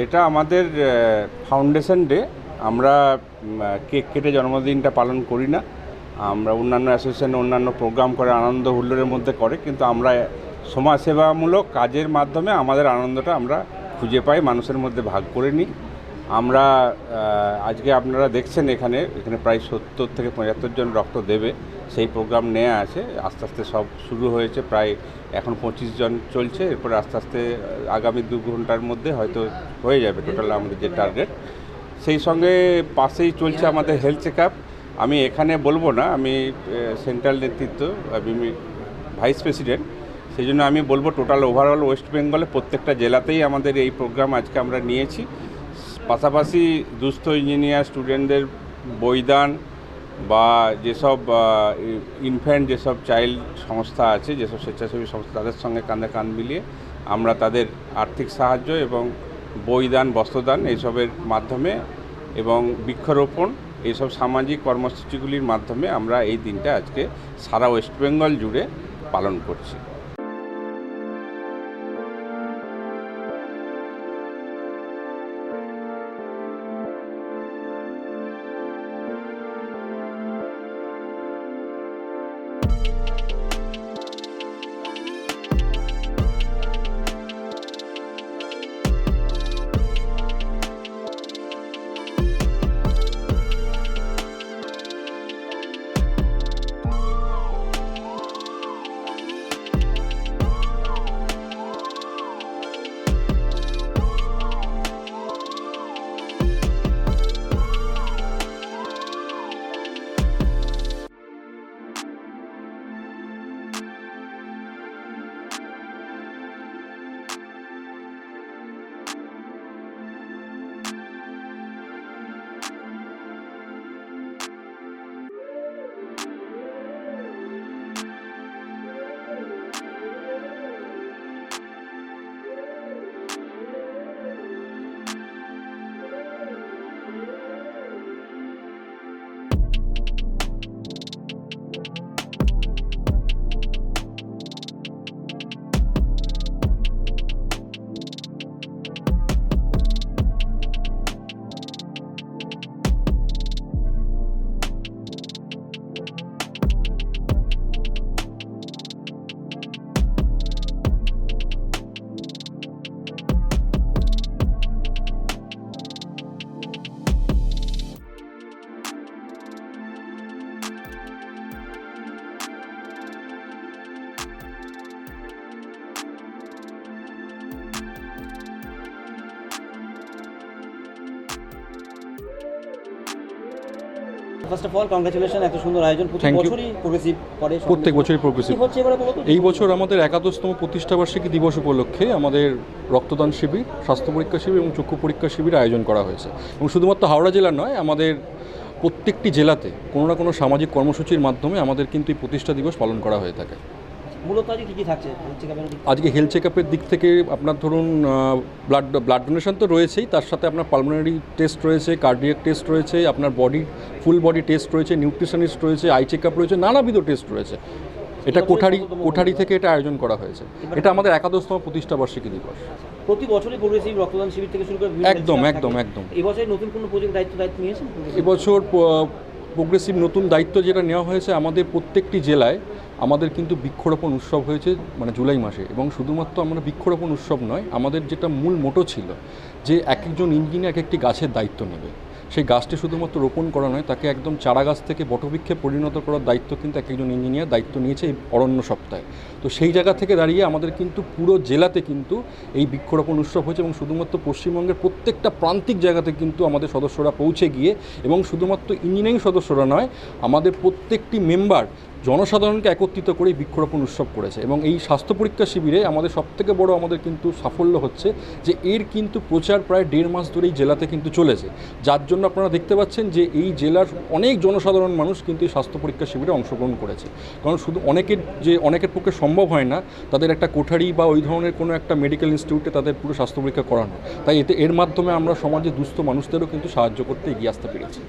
এটা আমাদের foundation day আমরা কেক কেটে জন্মদিনটা পালন করি না। আমরা অন্যান্য অ্যাসোসিয়েশন অন্যান্য প্রোগ্রাম করে আনন্দ হুল্লোরের মধ্যে করে, কিন্তু আমরা সমাজসেবামূলক কাজের মাধ্যমে আমাদের আনন্দটা আমরা খুঁজে পাই, মানুষের মধ্যে ভাগ করে নিই। আমরা আজকে আপনারা দেখছেন এখানে এখানে প্রায় সত্তর থেকে পঁচাত্তর জন রক্ত দেবে। সেই প্রোগ্রাম নেওয়া আছে, আস্তে আস্তে সব শুরু হয়েছে, প্রায় এখন পঁচিশ জন চলছে। এরপরে আস্তে আস্তে আগামী দু ঘণ্টার মধ্যে হয়তো হয়ে যাবে টোটাল আমাদের যে টার্গেট। সেই সঙ্গে পাশেই চলছে আমাদের হেলথ চেক আমি এখানে বলব না, আমি সেন্ট্রাল নেতৃত্ব আমি ভাইস প্রেসিডেন্ট। সেই জন্য আমি বলব টোটাল ওভারঅল ওয়েস্ট বেঙ্গলে প্রত্যেকটা জেলাতেই আমাদের এই প্রোগ্রাম আজকে আমরা নিয়েছি। পাশাপাশি দুস্থ ইঞ্জিনিয়ার স্টুডেন্টদের বইদান বা যেসব ইনফ্যান্ট যেসব চাইল্ড সংস্থা আছে, যেসব স্বেচ্ছাসেবী সংস্থা, তাদের সঙ্গে কাঁধে কাঁধ মিলিয়ে আমরা তাদের আর্থিক সাহায্য এবং বইদান, বস্ত্রদান এইসবের মাধ্যমে এবং বৃক্ষরোপণ এইসব সামাজিক কর্মসূচিগুলির মাধ্যমে আমরা এই দিনটা আজকে সারা ওয়েস্ট বেঙ্গল জুড়ে পালন করছি। ফার্স্ট অফ অল কংগ্রাচুলেশন এত সুন্দর আয়োজন প্রতি বছরই প্রোগ্রেসিভ করে প্রত্যেক বছরই প্রোগ্রেসিভ হচ্ছে এবারে এই বছর আমাদের একাদশতম প্রতিষ্ঠাবার্ষিকী দিবস উপলক্ষে আমাদের রক্তদান শিবির স্বাস্থ্য পরীক্ষা শিবির এবং চক্ষু পরীক্ষা শিবির আয়োজন করা হয়েছে। এবং শুধুমাত্র হাওড়া জেলা নয় আমাদের প্রত্যেকটি জেলাতে কোনো না কোনো সামাজিক কর্মসূচির মাধ্যমে আমাদের কিন্তু এই প্রতিষ্ঠা দিবস পালন করা হয়ে থাকে। মূলত আজকে কি কি থাকছে? চেকআপের দিক আজকে হেলথ চেক আপের দিক থেকে আপনার ধরুন ব্লাড ব্লাড ডোনেশন তো রয়েছেই তার সাথে আপনার পালমোনারি টেস্ট রয়েছে কার্ডিয়াক টেস্ট রয়েছে আপনার বডি ফুল বডি টেস্ট রয়েছে নিউট্রিশনিস্ট রয়েছে আই চেক আপ রয়েছে নানাবিধ টেস্ট রয়েছে। এটা কোঠারি কোঠারি থেকে এটা আয়োজন করা হয়েছে। এটা আমাদের একাদশতম প্রতিষ্ঠা বার্ষিকী দিবস। প্রতি বছরই প্রোগ্রেসিভ রক্তদান শিবির থেকে শুরু করে একদম, একদম, একদম। এই বছর নতুন কোনো প্রজেক্ট দায়িত্ব দায়িত্ব নিয়েছেন? এবছর প্রোগ্রেসিভ নতুন দায়িত্ব যেটা নেওয়া হয়েছে আমাদের প্রত্যেকটি জেলায়, আমাদের কিন্তু বৃক্ষরোপণ উৎসব হয়েছে মানে জুলাই মাসে এবং শুধুমাত্র আমরা বৃক্ষরোপণ উৎসব নয়, আমাদের যেটা মূল মোটো ছিল যে এক একজন ইঞ্জিনিয়ার এক একটি গাছের দায়িত্ব নেবে। সেই গাছটি শুধুমাত্র রোপণ করা নয়, তাকে একদম চারা গাছ থেকে বটবৃক্ষে পরিণত করার দায়িত্ব কিন্তু এক একজন ইঞ্জিনিয়ার দায়িত্ব নিয়েছে এই অরণ্য সপ্তাহে। তো সেই জায়গা থেকে দাঁড়িয়ে আমাদের কিন্তু পুরো জেলাতে কিন্তু এই বৃক্ষরোপণ উৎসব হয়েছে এবং শুধুমাত্র পশ্চিমবঙ্গের প্রত্যেকটা প্রান্তিক জায়গাতে কিন্তু আমাদের সদস্যরা পৌঁছে গিয়ে এবং শুধুমাত্র ইঞ্জিনিয়ারিং সদস্যরা নয়, আমাদের প্রত্যেকটি মেম্বার জনসাধারণকে একত্রিত করে বৃক্ষরোপণ উৎসব করেছে এবং এই স্বাস্থ্য পরীক্ষা শিবিরে আমাদের সবথেকে বড় আমাদের কিন্তু সাফল্য হচ্ছে যে এর কিন্তু প্রচার প্রায় দেড় মাস ধরে এই জেলাতে কিন্তু চলেছে। যার জন্য আপনারা দেখতে পাচ্ছেন যে এই জেলার অনেক জনসাধারণ মানুষ কিন্তু এই স্বাস্থ্য পরীক্ষা শিবিরে অংশগ্রহণ করেছে। কারণ শুধু অনেকের যে অনেকের পক্ষে সম্ভব হয় না, তাদের একটা কোঠারি বা ওই ধরনের কোনো একটা মেডিকেল ইনস্টিটিউটে তাদের পুরো স্বাস্থ্য পরীক্ষা করানো। তাই এতে এর মাধ্যমে আমরা সমাজে দুস্থ মানুষদেরও কিন্তু সাহায্য করতে এগিয়ে আসতে পেরেছি।